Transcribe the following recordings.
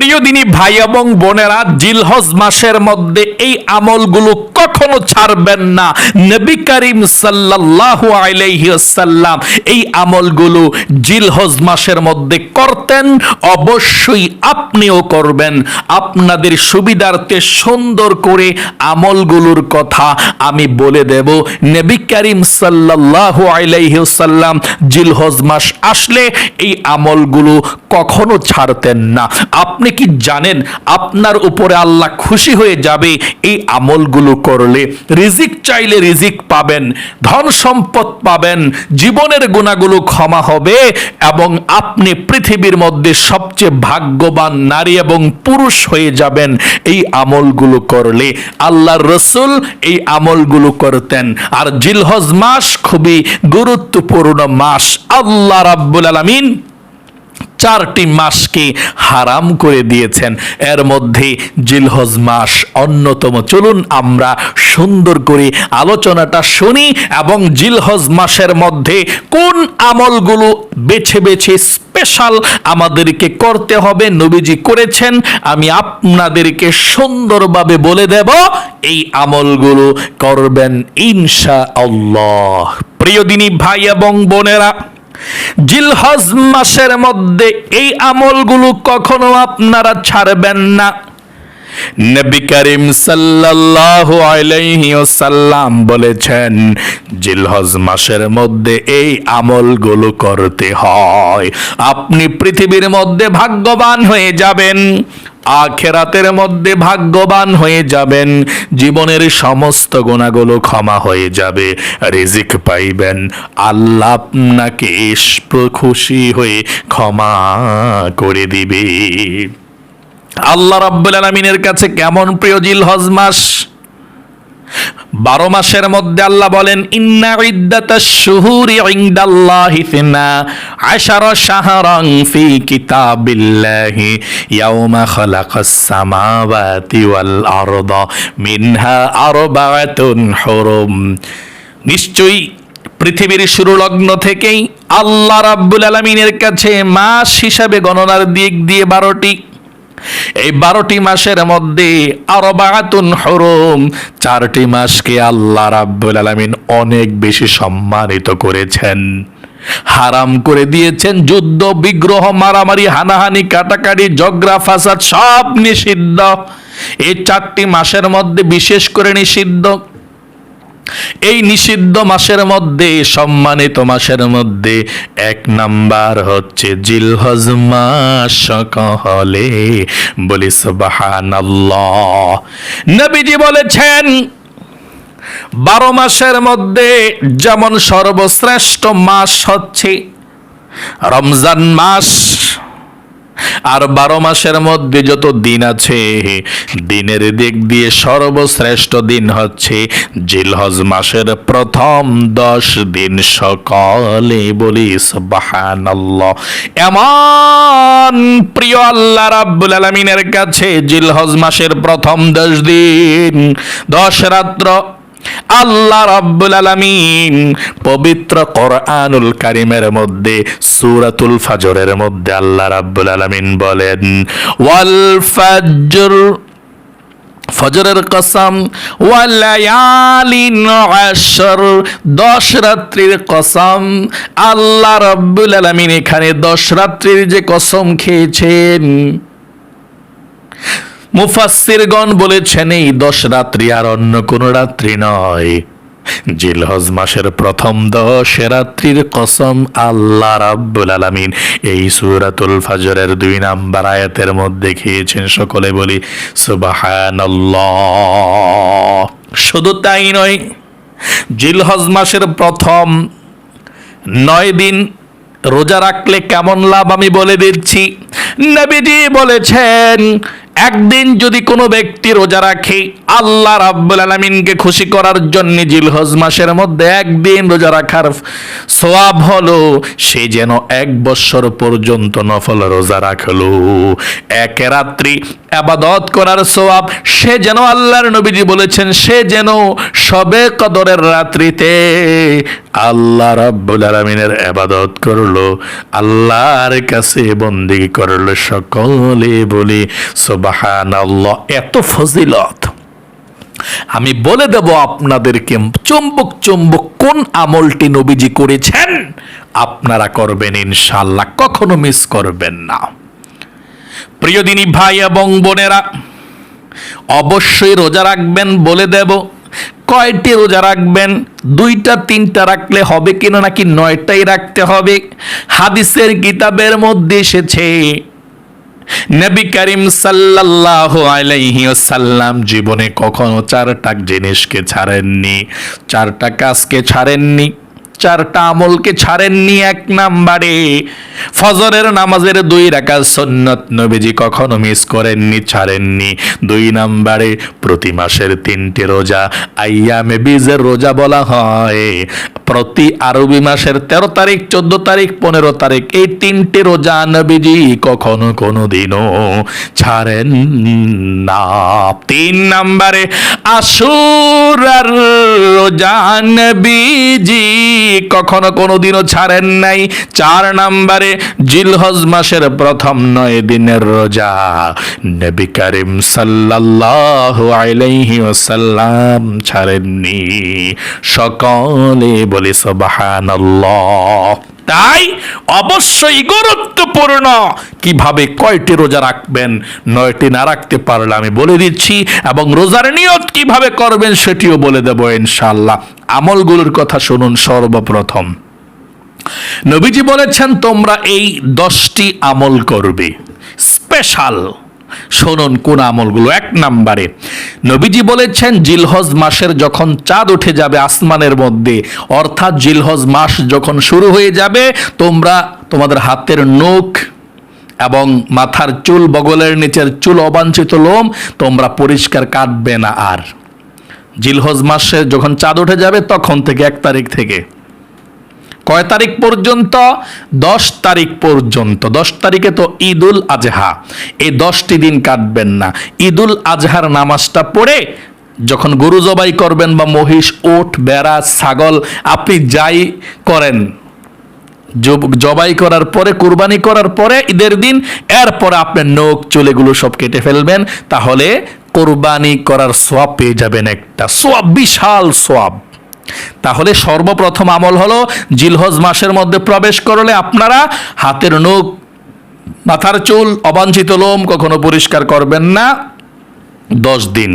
প্রিয় দিনী ভাই এবং বোনেরা, জিলহজ মাসের মধ্যে এই আমলগুলো কখনো ছাড়বেন না। নবী করিম সাল্লাল্লাহু আলাইহি ওয়াসাল্লাম এই আমলগুলো জিলহজ মাসের মধ্যে করতেন, অবশ্যই আপনিও করবেন। আপনাদের সুবিধার্থে সুন্দর করে আমলগুলোর কথা আমি বলে দেব। নবী করিম সাল্লাল্লাহু আলাইহি ওয়াসাল্লাম জিলহজ মাস আসলে এই আমলগুলো কখনো ছাড়তেন না। আপনি কি জানেন আপনার উপরে আল্লাহ খুশি হয়ে যাবে? এই আমলগুলো করলে রিজিক চাইলে রিজিক পাবেন, ধন সম্পদ পাবেন, জীবনের গুণাগুলো ক্ষমা হবে এবং আপনি পৃথিবীর মধ্যে সবচেয়ে ভাগ্যবান নারী এবং পুরুষ হয়ে যাবেন। এই আমলগুলো করলে আল্লাহর রসুল এই আমলগুলো করতেন। আর জিলহজ মাস খুবই গুরুত্বপূর্ণ মাস। আল্লাহ রাব্বুল আলামিন চারটি মাসকে হারাম করে দিয়েছেন। এর মধ্যে জিলহজ মাস অন্যতম। চলুন আমরা সুন্দর করে আলোচনাটা শুনি এবং জিলহজ মাসের মধ্যে কোন আমলগুলো বেছে বেছে স্পেশাল আমাদেরকে করতে হবে, নবীজি করেছেন। আমি আপনাদেরকে সুন্দরভাবে বলে দেব, এই আমলগুলো করবেন ইনশা আল্লাহ প্রিয় দিনী ভাই এবং বোনেরা জিলহজ মাসের মধ্যে এই আমলগুলো কখনো আপনারা ছাড়বেন না। নবী করিম সাল্লাল্লাহু আলাইহি ওয়াসাল্লাম বলেছেন, জিলহজ মাসের মধ্যে এই আমলগুলো করতে হয়। আপনি পৃথিবীর মধ্যে ভাগ্যবান হয়ে যাবেন, আখেরাতের মধ্যে ভাগ্যবান হয়ে যাবেন, জীবনের সমস্ত গুণাগুলো ক্ষমা হয়ে যাবে, রিজিক পাইবেন, আল্লাহ আপনাকে খুশি হয়ে ক্ষমা করে দিবে। আল্লাহ রাব্বুল আলামিনের কাছে কেমন প্রিয় জিলহজ মাস? বারো মাসের মধ্যে আল্লাহ বলেন, ইন্না ইদ্দাতাশ শুহুরি ইনদাল্লাহি ফিনা আশারা শাহরান ফি কিতাবিল্লাহি ইয়াউমা খালাকাস সামাওয়াতি ওয়াল আরদা মিনহা আরবাআতুন হুরুম। নিশ্চয়ই পৃথিবীর শুরু লগ্ন থেকেই আল্লাহ রাব্বুল আলামিনের কাছে মাস হিসাবে গণনার দিক দিয়ে বারোটি এই বারোটি মাসের মধ্যে আরও বাগাতুন হরম, চারটি মাসকে আল্লাহ রাব্বুল আলমিন অনেক বেশি সম্মানিত করেছেন। হারাম করে দিয়েছেন যুদ্ধ, বিগ্রহ, মারামারি, হানাহানি, কাটাকাটি জগরা ফাসাদ সব নিষিদ্ধ। এই চারটি মাসের মধ্যে বিশেষ করে নিষিদ্ধ। এই নিষিদ্ধ মাসের মধ্যে, সম্মানিত মাসের মধ্যে, এক নাম্বার হচ্ছে জিলহজ মাস হলে বলি নবীজি বলেছেন, বারো মাসের মধ্যে যেমন সর্বশ্রেষ্ঠ মাস হচ্ছে রমজান মাস আর বারো মাসের মধ্যে যত দিন আছে, দিনের দিক দিয়ে সর্বশ্রেষ্ঠ দিন হচ্ছে জিলহজ মাসের প্রথম দশ দিন সকালে বলি সুবহানাল্লাহ। এমন প্রিয় আল্লাহ রাব্বুল আলামিনের কাছে জিলহজ মাসের প্রথম দশ দিন, দশ রাত্র আল্লাহ রাব্বুল আলামিন পবিত্র কোরআনুল কারিমের মধ্যে, সূরাতুল ফাজরের মধ্যে আল্লাহ রাব্বুল আলামিন বলেন, ওয়াল ফাজর, ফজরের কসম, ওয়ালায়ালিন আশর, দশ রাত্রির কসম। আল্লাহ রাব্বুল আলামিন এখানে দশ রাত্রির যে কসম খেয়েছেন। মুফাসসিরগণ বলেছেন, এই দশ রাত্রি আর অন্য কোন রাত্রি নয়। জিলহজ মাসের প্রথম দশ রাত্রির কসম আল্লাহ রাব্বুল আলামিন। এই সূরাতুল ফাজরের দুই নাম্বার আয়াতের মধ্যে খেয়েছেন সকলে বলি, সুবহানাল্লাহ। শুধু তাই নয়, জিলহজ মাসের প্রথম নয় দিন রোজা রাখলে কেমন লাভ আমি বলে দিচ্ছি। নবীজি বলেছেন একদিন যদি কোনো ব্যক্তি রোজা রাখে, আল্লাহ রাব্বুল আলামিনকে খুশি করার জন্য জিলহজ মাসের মধ্যে একদিন রোজা রাখার সোয়াব হলো, সে যেন এক বৎসর পর্যন্ত নফল রোজা রাখল। এক রাত্রি আবাদত করার সোয়াব সে যেন আল্লাহর নবীজি বলেছেন, সে যেন সবে কদরের রাত্রিতে আল্লাহ রাব্বুল আলামিনের আবাদত করল, আল্লাহর কাছে বন্দিগি করল সকলে বলি, সুবহানাল্লাহ, এত ফজিলত। আমি বলে দেব আপনাদেরকে, চুম্বক চুম্বক, কোন আমলটি নবীজি করেছেন, আপনারা করবেন ইনশাল্লাহ কখনো মিস করবেন না। প্রিয় দিনী ভাই এবং বোনেরা, অবশ্যই রোজা রাখবেন বলে দেব। কয়টি রোজা রাখবেন? দুইটা, তিনটা রাখলে হবে কিনা নাকি নয়টাই রাখতে হবে? হাদিসের কিতাবের মধ্যে এসেছে, নবী করিম সাল্লাল্লাহু আলাইহি ওয়াসাল্লাম জীবনে কখনো চারটা জিনিসকে ছাড়েননি, চারটা কাজকে ছাড়েননি। চারটা আমলকে ছাড়েননি এক নাম্বারে। ফজরের নামাজের দুই রাকাত সুন্নত নবীজি কখনো মিস করেননি, ছাড়েননি। দুই নাম্বারে প্রতি মাসের তিনটে রোজা, আইয়ামে বীজের রোজা বলা হয়। প্রতি আরবি মাসের তেরো তারিখ, চোদ্দ তারিখ, পনেরো তারিখ, এই তিনটে রোজা নবীজি কখনো কোনো দিনও ছাড়েন না তিন নাম্বারে আশুরার রোজা নবীজি কখনো কোনো দিনও ছাড়েন নাই। চার নাম্বারে জিলহজ মাসের প্রথম নয় দিনের রোজা। নবী করিম সাল্লাল্লাহু আলাইহি ওয়াসাল্লাম ছাড়েননি। সকলে বলি, সুবহানাল্লাহ। তাই অবশ্যই গুরুত্বপূর্ণ। কীভাবে কয়টি রোজা রাখবেন, নয়টি না রাখতে পারলে আমি বলে দিচ্ছি, এবং রোজার নিয়ত কীভাবে করবেন সেটিও বলে দেব ইনশাল্লাহ আমলগুলোর কথা শুনুন সর্বপ্রথম। নবীজি বলেছেন, তোমরা এই দশটি আমল করবে। স্পেশাল। শুনুন কোন আমলগুলো, এক নাম্বারে। নবীজি বলেছেন, জিলহজ মাসের যখন চাঁদ উঠে যাবে আসমানের মধ্যে, অর্থাৎ জিলহজ মাস যখন শুরু হয়ে যাবে, তোমরা তোমাদের হাতের নখ এবং মাথার চুল, বগলের নিচের চুল অবাঞ্ছিত লোম তোমরা পরিষ্কার কাটবে না আর। জিলহজ মাসে যখন চাঁদ উঠে যাবে, তখন থেকে এক তারিখ থেকে। কয় তারিখ পর্যন্ত? দশ তারিখ পর্যন্ত। দশ তারিখে তো ঈদুল আজহা। এই দশটি দিন কাটবেন না। ঈদুল আজহার নামাজটা পড়ে যখন গরু জবাই করবেন বা মহিষ ওট বেড়া ছাগল, আপনি যাই করেন। জব- জবাই করার পরে, কুরবানি করার পরে ঈদের দিন, এরপরে আপনার নখ, চুলেগুলো সব কেটে ফেলবেন। তাহলে কোরবানি করার সোয়াব পেয়ে যাবেন একটা। সোয়াব, বিশাল সোয়াব। তাহলে সর্বপ্রথম আমল হলো জিলহজ মাসের মধ্যে প্রবেশ করলে আপনারা হাতের নখ, মাথার চুল, অবাঞ্ছিত লোম কখনো পরিষ্কার করবেন না। দশ দিন।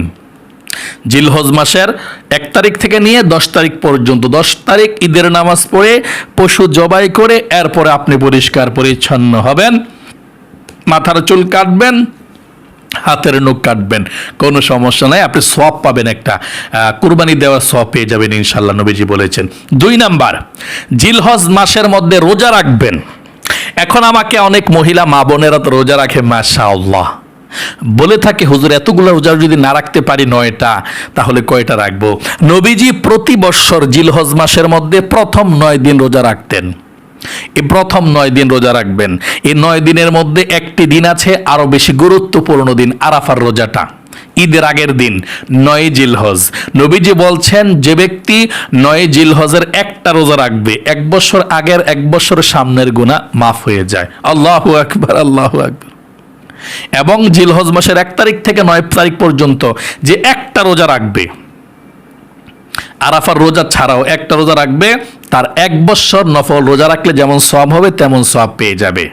জিলহজ মাসের এক তারিখ থেকে নিয়ে দশ তারিখ পর্যন্ত, দশ তারিখ ঈদের নামাজ পড়ে পশু জবাই করে এরপরে আপনি পরিষ্কার পরিচ্ছন্ন হবেন। মাথার চুল কাটবেন হাতের নখ কাটবেন। কোনো সমস্যা নাই, আপনি সব পাবেন একটা কুরবানি দেওয়ার সব পেয়ে যাবেন ইনশাল্লাহ, নবীজি বলেছেন। দুই নাম্বার, জিলহজ মাসের মধ্যে রোজা রাখবেন। এখন আমাকে অনেক মহিলা মা বোনেরা তো রোজা রাখে মাশা বলে থাকে, হুজুর, এতগুলো রোজা যদি না রাখতে পারি নয়টা, তাহলে কয়টা রাখব? নবীজি প্রতি বৎসর জিলহজ মাসের মধ্যে প্রথম নয় দিন রোজা রাখতেন। এই প্রথম নয় দিন রোজা রাখবেন। এই নয় দিনের মধ্যে একটি দিন আছে আরও বেশি গুরুত্বপূর্ণ দিন, আরাফার রোজাটা। ঈদের আগের দিন, নয় জিলহজ। নবীজি বলছেন, যে ব্যক্তি নয় জিলহজের একটা রোজা রাখবে, এক বছর আগের, এক বছর সামনের গুণা মাফ হয়ে যায়। আল্লাহু আকবার আল্লাহু আকবার। এবং জিলহজ মাসের এক তারিখ থেকে নয় তারিখ পর্যন্ত যে একটা রোজা রাখবে। আরাফার রোজা ছাড়াও একটা রোজা রাখবে, তার এক বৎসর নফল রোজা রাখলে যেমন সব হবে, তেমন সব পেয়ে যাবে।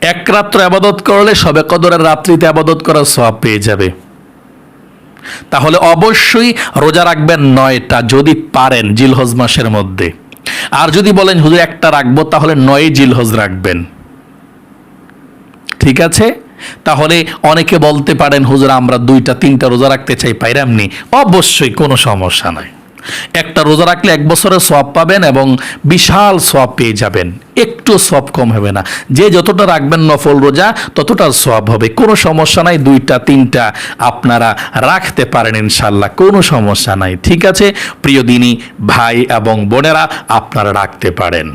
এক রাত্র আবাদত করলে সবে কদরের রাত্রিতে আবাদত করার সব পেয়ে যাবে। তাহলে অবশ্যই রোজা রাখবেন নয়টা, যদি পারেন জিলহজ মাসের মধ্যে। আর যদি বলেন, হুজুর, একটা রাখব, তাহলে নয় জিলহজ রাখবেন। ঠিক আছে? তাহলে অনেকে বলতে পারেন, হুজুর, আমরা দুইটা, তিনটা রোজা রাখতে চাই পাইরামনি অবশ্যই কোনো সমস্যা নাই। একটা রোজা রাখলে এক বছরের সব পাবেন এবং বিশাল সব পেয়ে যাবেন। একটু সব কম হবে না। যে যতটা রাখবেন নফল রোজা ততটা সব হবে। কোনো সমস্যা নাই, দুইটা, তিনটা আপনারা রাখতে পারেন ইনশাল্লাহ কোনো সমস্যা নাই। ঠিক আছে, প্রিয় দিনী, ভাই এবং বোনেরা, আপনারা রাখতে পারেন।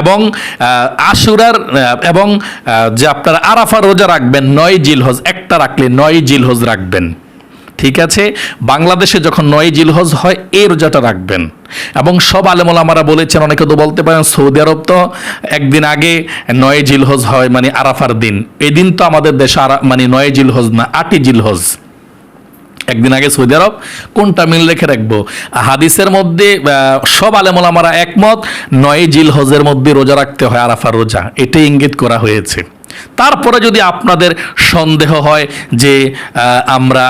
এবং আশুরার এবং যে আপনারা আরাফা রোজা রাখবেন, নয় জিলহজ, একটা রাখলে নয় জিলহজ রাখবেন। ঠিক আছে? বাংলাদেশে যখন নয় জিলহজ হয়, এই রোজাটা রাখবেন। এবং সব আলেমোলামারা বলেছেন, অনেকে তো বলতে পারেন, সৌদি আরব তো একদিন আগে নয় জিলহজ হয় মানে আরাফার দিন। এই দিন তো আমাদের দেশে মানে নয় জিলহজ না, আটই জিলহজ। একদিন আগে সৌদি আরব, কোনটা মিল রেখে রাখব? হাদিসের মধ্যে সব আলেমোলামারা একমত, নয় জিল হজের মধ্যে রোজা রাখতে হয় আরাফার রোজা। এটাই ইঙ্গিত করা হয়েছে। তারপরে যদি আপনাদের সন্দেহ হয় যে আমরা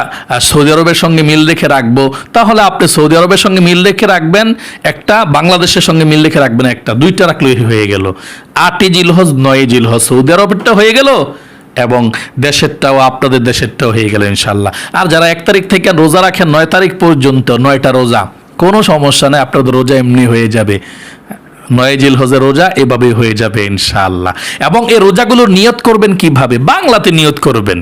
সৌদি আরবের সঙ্গে মিল রেখে রাখব, তাহলে আপনি সৌদি আরবের সঙ্গে মিল রেখে রাখবেন, একটা বাংলাদেশের সঙ্গে মিল রেখে রাখবেন একটা। দুইটা রাখলে হয়ে গেল। আটই জিলহজ, নয় জিলহজ। সৌদি আরবেরটা হয়ে গেল? এবং দেশেরটাও আপনাদের দেশেরটাও হয়ে গেল ইনশাল্লাহ আর যারা এক তারিখ থেকে রোজা রাখেন, নয় তারিখ পর্যন্ত, নয়টা রোজা, কোনো সমস্যা নেই, আপনাদের রোজা এমনি হয়ে যাবে। নয় জিল হজের রোজা এভাবে হয়ে যাবে ইনশাআল্লাহ। এবং এই রোজাগুলো নিয়ত করবেন কীভাবে? বাংলাতে নিয়ত করবেন।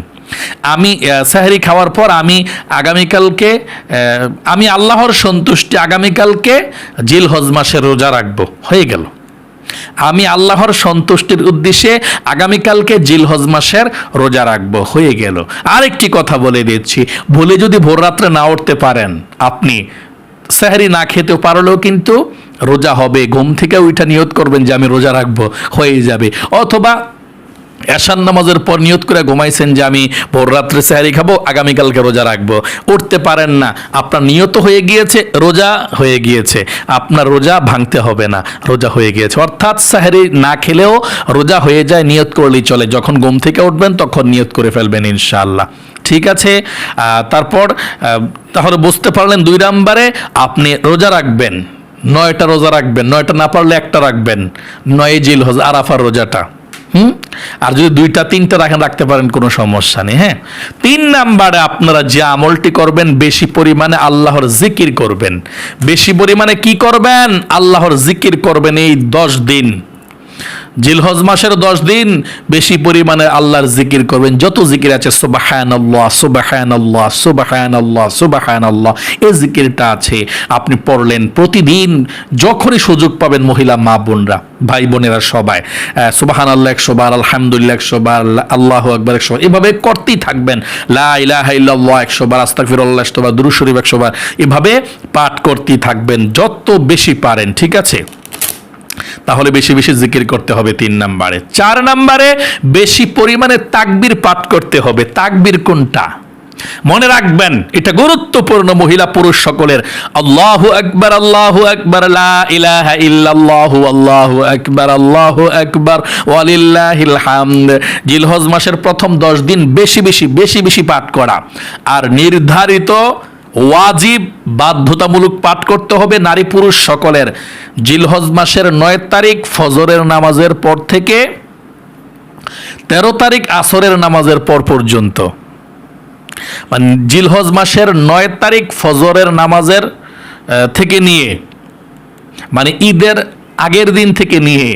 আমি সাহারি খাওয়ার পর আমি আগামীকালকে আমি আল্লাহর সন্তুষ্টি আগামীকালকে জিল হজ মাসের রোজা রাখব। হয়ে গেল। আমি আল্লাহর সন্তুষ্টির উদ্দেশ্যে আগামীকালকে জিলহজ মাসের রোজা রাখব। হয়ে গেল। আরেকটি কথা বলে দিচ্ছি। ভুলে যদি ভোর রাত্রে না উঠতে পারেন, আপনি সাহারি না খেতে পারলেও কিন্তু রোজা হবে। ঘুম থেকে ওইটা নিয়ত করবেন যে আমি রোজা রাখব। হয়ে যাবে। অথবা এশান নামাজের পর নিয়ত করে ঘুমাইছেন যে আমি ভোর রাত্রে স্যারি খাব আগামীকালকে রোজা রাখব। উঠতে পারেন না। আপনার নিয়ত হয়ে গিয়েছে, রোজা হয়ে গিয়েছে। আপনার রোজা ভাঙতে হবে না, রোজা হয়ে গিয়েছে। অর্থাৎ সাহারি না খেলেও রোজা হয়ে যায়, নিয়ত করলেই চলে। যখন ঘুম থেকে উঠবেন, তখন নিয়ত করে ফেলবেন ইনশাআল্লাহ। ঠিক আছে? তারপর তাহলে বুঝতে পারলেন দুই নাম্বারে, আপনি রোজা রাখবেন, নয়টা রোজা রাখবেন, নয়টা না পারলে একটা রাখবেন। নয় জিল হজ আরাফার রোজাটা। হুম? আর যদি দুইটা, তিনটা রাখেন, রাখতে পারেন, কোনো সমস্যা নেই হ্যাঁ? তিন নাম্বারে আপনারা যে আমলটি করবেন, বেশি পরিমাণে আল্লাহর জিকির করবেন। বেশি পরিমাণে কি করবেন? আল্লাহর জিকির করবেন এই দশ দিন। জিলহজ মাসের দশ দিন বেশি পরিমাণে আল্লাহর জিকির করবেন। যত জিকির আছে সুবাহান আল্লাহ সুবাহান আল্লাহ সুবাহান আল্লাহ সুবাহান আল্লাহ এই জিকিরটা আছে। আপনি পড়লেন প্রতিদিন, যখনই সুযোগ পাবেন মহিলা মা বোনরা, ভাই বোনেরা সবাই সুবাহান আল্লাহ একশো বার, আলহামদুলিল্লাহ একশো বার আল্লাহ আকবর একশো এভাবে করতেই থাকবেন। লা ইলাহা ইল্লাল্লাহ একশো বার, আস্তাগফিরুল্লাহ একশো বার দুরূদ শরীফ একশো বার, এভাবে পাঠ করতেই থাকবেন, যত বেশি পারেন, ঠিক আছে? তাহলে বেশি বেশি জিকির করতে হবে তিন নাম্বারে। চার নাম্বারে বেশি পরিমাণে তাকবির পাঠ করতে হবে। তাকবির কোনটা? মনে রাখবেন, এটা গুরুত্বপূর্ণ মহিলা পুরুষ সকলের। আল্লাহ আকবার আল্লাহ আকবার, লা ইলাহা ইল্লাল্লাহ, আল্লাহু জিলহজ মাসের প্রথম 10 দিন বেশি বেশি বেশি বেশি পাঠ করা। আর নির্ধারিত ওয়াজিব বাধ্যতামূলক পাঠ করতে হবে নারী পুরুষ সকলের। জিলহজ মাসের নয় তারিখ ফজরের নামাজের পর থেকে তেরো তারিখ আসরের নামাজের পর পর্যন্ত। মানে জিলহজ মাসের নয় তারিখ ফজরের নামাজের থেকে নিয়ে মানে ঈদের আগের দিন থেকে নিয়ে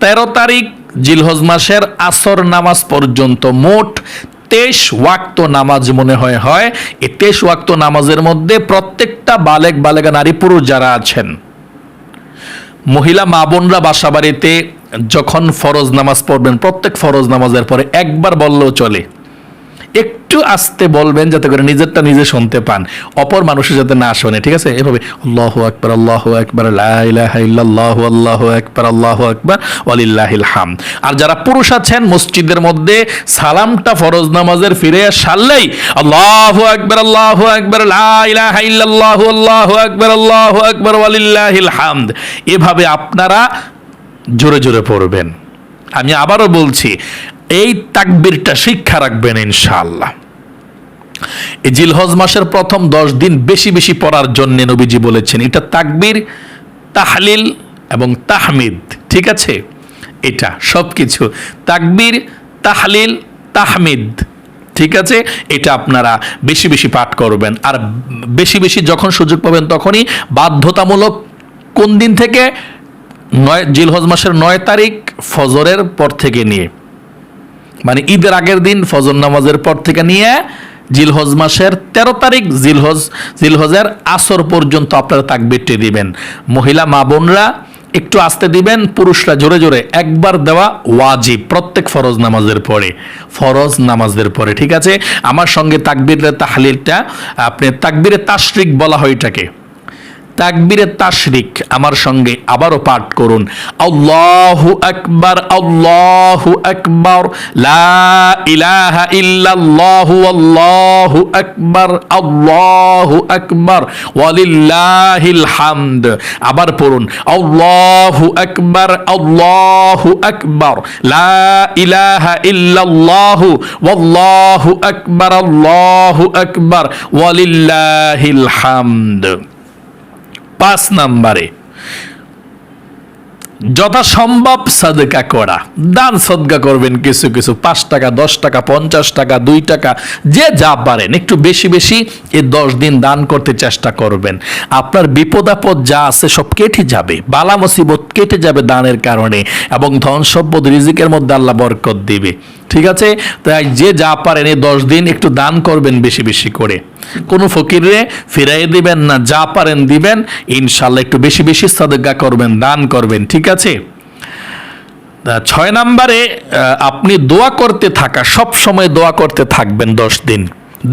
তেরো তারিখ জিলহজ মাসের আসর নামাজ পর্যন্ত মোট তেইশ ওয়াক্ত নামাজ মনে হয় হয়। এই তেইশ ওয়াক্ত নামাজের মধ্যে প্রত্যেকটা বালেক, বালেকা নারী, পুরুষ যারা আছেন, মহিলা মা বোনরা বাসা বাড়িতে যখন ফরজ নামাজ পড়বেন, প্রত্যেক ফরজ নামাজের পরে একবার বললেও চলে। একটু আস্তে বলবেন যাতে করে নিজেরটা নিজে শুনতে পান। অপর মানুষের যাতে না শোনে, ঠিক আছে? এভাবে আল্লাহ আকবার, আল্লাহু আকবার ইল্লাল্লাহু, আল্লাহু আকবার আল্লাহু আকবার, ওয়ালিল্লাহিল হামদ আর যারা পুরুষ আছেন, মসজিদের মধ্যে সালামটা ফরজ নামাজের ফিরে সারলেই আল্লাহু আকবার আল্লাহু আকবার ইল্লাল্লাহু, আল্লাহু আকবার আল্লাহু আকবার, ওয়ালিল্লাহিল হামদ। এভাবে আপনারা জোরে জোরে পড়বেন। আমি আবারও বলছি এই তাকবীরটা শিক্ষা রাখবেন ইনশাআল্লাহ। এই জিলহজ মাসের প্রথম দশ দিন বেশি বেশি পড়ার জন্য নবীজি বলেছেন, এটা তাকবীর, তাহলিল এবং তাহমিদ, ঠিক আছে? এটা সব কিছু তাকবীর, তাহলিল, তাহমিদ, ঠিক আছে? এটা আপনারা বেশি বেশি পাঠ করবেন। আর বেশি বেশি যখন সুযোগ পাবেন তখনই বাধ্যতামূলক কোন দিন থেকে? নয়, জিলহজ মাসের নয় তারিখ ফজরের পর থেকে নিয়ে। মানে ঈদের আগের দিন ফজর নামাজের পর থেকে নিয়ে জিলহজ মাসের তেরো তারিখ জিলহজ, জিলহজের আসর পর্যন্ত আপনারা তাকবিরটি দিবেন। মহিলা, মা বোনরা একটু আসতে দিবেন, পুরুষরা জোরে জোরে। একবার দেওয়া ওয়াজিব প্রত্যেক ফরজ নামাজের পরে, ফরজ নামাজের পরে, ঠিক আছে? আমার সঙ্গে তাকবীরের তাহলিলটা, আপনি তাকবীরে তাশরিক বলা হয় এটাকে। তাকবীরে তাশরিক আমার সঙ্গে আবারও পাঠ করুন। আল্লাহু আকবার আল্লাহু আকবার, লা ইলাহা ইল্লাল্লাহু, আল্লাহু আকবার আল্লাহু আকবার, ওয়ালিল্লাহিল হামদ। আবার পড়ুন, আল্লাহু আকবার আল্লাহু আকবার, লা ইলাহা ইল্লাল্লাহু, ওয়াল্লাহু আকবার, আল্লাহু আকবার, ওয়ালিল্লাহিল হামদ। পাঁচ নাম্বারে। যথাসম্ভব সাদকা করা। দান সদকা করবেন কিছু কিছু, পাঁচ টাকা, দশ টাকা, পঞ্চাশ টাকা, দুই টাকা, যে যা পারেন। একটু বেশি বেশি এ দশ দিন দান করতে চেষ্টা করবেন। আপনার বিপদ আপদ যা আছে সব কেটে যাবে। বালা মুসিবত কেটে যাবে দানের কারণে এবং ধন সম্পদ রিজিকের মধ্যে আল্লাহ বরকত দিবে। ঠিক আছে? তাই যে যা পারেন এই দশ দিন একটু দান করবেন বেশি বেশি করে। কোনো ফকিরে ফিরাই দিবেন না, যা পারেন দিবেন, ইনশাল্লাহ একটু বেশি বেশি সাদগা করবেন, দান করবেন, ঠিক আছে? ছয় নম্বরে আপনি দোয়া করতে থাকা সব সময় দোয়া করতে থাকবেন দশ দিন।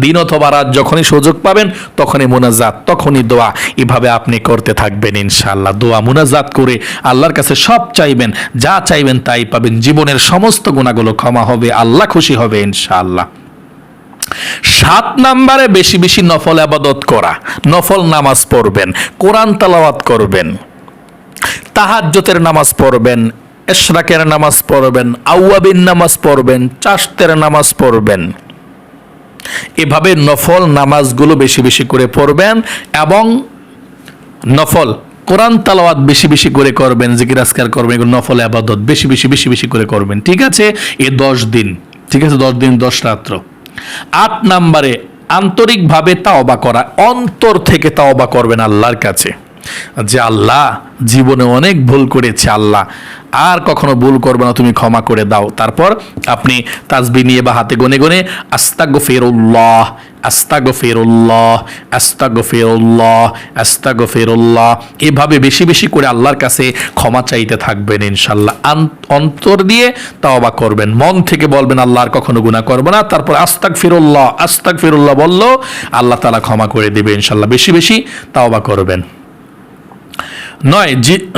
দিন অথবা রাত যখনই সুযোগ পাবেন, তখনই মোনাজাত, তখনই দোয়া। এভাবে আপনি করতে থাকবেন ইনশাআল্লাহ। দোয়া মোনাজাত করে আল্লাহর কাছে সব চাইবেন, যা চাইবেন তাই পাবেন। জীবনের সমস্ত গুণাগুলো ক্ষমা হবে, আল্লাহ খুশি হবে ইনশাআল্লাহ। সাত নাম্বারে বেশি বেশি নফল আবাদত করা, নফল নামাজ পড়বেন, কোরআন তালাওয়াত করবেন তাহাজ্জতের নামাজ পড়বেন, এশরাকের নামাজ পড়বেন, আউয়াবিন নামাজ পড়বেন, চাষতের নামাজ পড়বেন। এভাবে নফল নামাজগুলো বেশি বেশি করে পড়বেন এবং নফল কোরআন তালাওয়াত বেশি বেশি করে করবেন, জিকির আজকার করবেন, এগুলো নফল আবাদত বেশি বেশি বেশি বেশি করে করবেন। ঠিক আছে? এ দশ দিন। ঠিক আছে? দশ দিন, দশ রাত্র। আট নাম্বারে আন্তরিকভাবে তাওবা করা, অন্তর থেকে তাওবা করবেন আল্লাহর কাছে। যে আল্লাহ জীবনে অনেক ভুল করেছে, আল্লাহ। আর কখনো ভুল করবে না, তুমি ক্ষমা করে দাও। তারপর আপনি তাজবি নিয়ে বা হাতে গনে গনে আস্তাগ ফেরুল্লাহ আস্তাগ ফেরুল্লাহ আস্তাগ ফেরুল্লাহ আস্তাগ ফেরুল্লাহ এভাবে বেশি বেশি করে আল্লাহর কাছে ক্ষমা চাইতে থাকবেন ইনশাল্লাহ অন্তর দিয়ে তাওবা করবেন। মন থেকে বলবেন, আল্লাহ আর কখনো গুনাহ করব না। তারপর আস্তাক ফিরুল্লাহ আস্তাক ফিরুল্লাহ বলল আল্লাহ তালা ক্ষমা করে দেবে ইনশাল্লাহ বেশি বেশি তাওবা করবেন। নয়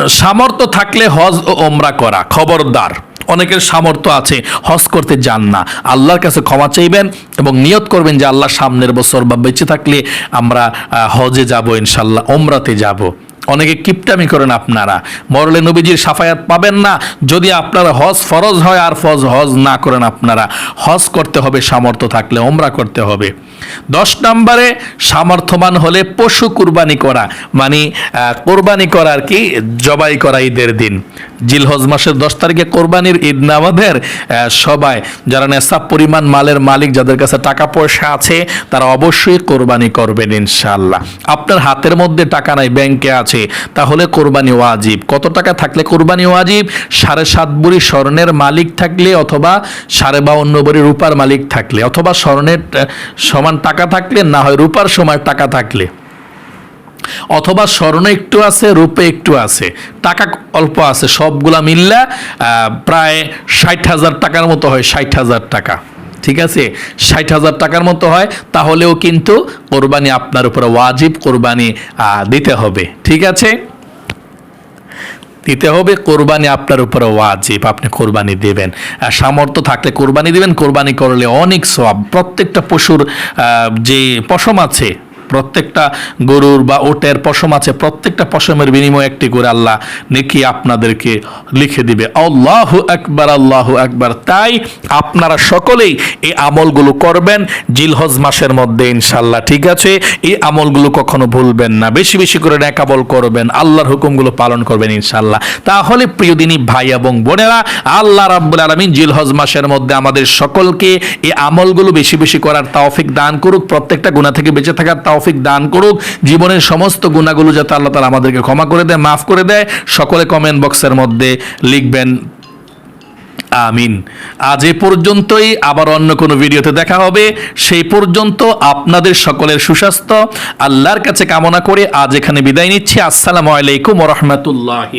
সামর্থ্য থাকলে হজ ও ওমরা করা। খবরদার। অনেকের সামর্থ্য আছে হজ করতে যান না। আল্লাহর কাছে ক্ষমা চাইবেন এবং নিয়ত করবেন যে আল্লাহ সামনের বছর বা বেঁচে থাকলে আমরা হজে যাব ইনশাল্লাহ ওমরাতে যাব। অনেকে কিপটামি করেন আপনারা। মরলে নবীজির সাফায়াত পাবেন না। যদি আপনার হজ ফরজ হয়, আর ফজ হজ না করেন আপনারা। হজ করতে হবে, সামর্থ্য থাকলে ওমরা করতে হবে। দশ নম্বরে, সামর্থ্যবান হলে পশু কুরবানি করা মানে কোরবানি করার কি? জবাই করা ঈদের দিন। জিলহজ মাসের দশ তারিখে কোরবানির ঈদ না আমাদের সবাই যারা নেশাব পরিমাণ মালের মালিক, যাদের কাছে টাকা পয়সা আছে, তারা অবশ্যই কোরবানি করবেন ইনশাল্লাহ আপনার হাতের মধ্যে টাকা নাই, ব্যাংকে আছে তাহলে কোরবানি ওয়াজিব। কত টাকা থাকলে কোরবানি ওয়াজিব? সাড়ে সাত বুড়ি স্বর্ণের মালিক থাকলে অথবা সাড়ে বাউন্ন বুড়ি রূপার মালিক থাকলে, অথবা স্বর্ণের সমান টাকা থাকলে, না হয় রূপার সময় টাকা থাকলে। অথবা স্বর্ণ একটু আছে, রূপে একটু আছে, টাকা অল্প আছে, সবগুলা মিললে প্রায় ষাট হাজার টাকার মতো হয়, ষাট হাজার টাকা। ঠিক আছে? ষাট হাজার টাকার মতো হয়, তাহলেও কিন্তু কোরবানি আপনার উপরে ওয়াজিব কোরবানি দিতে হবে। ঠিক আছে? দিতে হবে, কোরবানি আপনার উপরে ওয়াজিব, আপনি কোরবানি দেবেন। সামর্থ্য থাকলে কোরবানি দেবেন, কোরবানি করলে অনেক সব প্রত্যেকটা পশুর যে পশম আছে প্রত্যেকটা গরুর বা ওটের পশম আছে, প্রত্যেকটা পশমের বিনিময়ে একটি করে আল্লাহ নেকি আপনাদেরকে লিখে দিবে। আল্লাহ একবার আল্লাহ একবার তাই আপনারা সকলেই এই আমলগুলো করবেন জিলহজ মাসের মধ্যে ইনশাল্লাহ ঠিক আছে? এই আমলগুলো কখনো ভুলবেন না। বেশি বেশি করে ন্যাকাবল করবেন, আল্লাহর হুকুমগুলো পালন করবেন ইনশাল্লাহ তাহলে প্রিয় দিনী ভাই এবং বোনেরা, আল্লাহ রাব্বুল আলামিন জিলহজ মাসের মধ্যে আমাদের সকলকে এই আমলগুলো বেশি বেশি করার তাওফিক দান করুক। প্রত্যেকটা গুণা থেকে বেঁচে থাকার তৌফিক দান করুক। জীবনের সমস্ত গুণাগুলো যাতে আল্লাহ তাআলা আমাদেরকে ক্ষমা করে দেয়, মাফ করে দেয়। সকলে কমেন্ট বক্সের মধ্যে লিখবেন, আমিন। আজ এ পর্যন্তই, আবার অন্য কোনো ভিডিওতে দেখা হবে। সেই পর্যন্ত আপনাদের সকলের সুস্বাস্থ্য। আল্লাহর কাছে কামনা করে আজ এখানে বিদায় নিচ্ছি। আসসালামু আলাইকুম ওরহমতুল্লাহি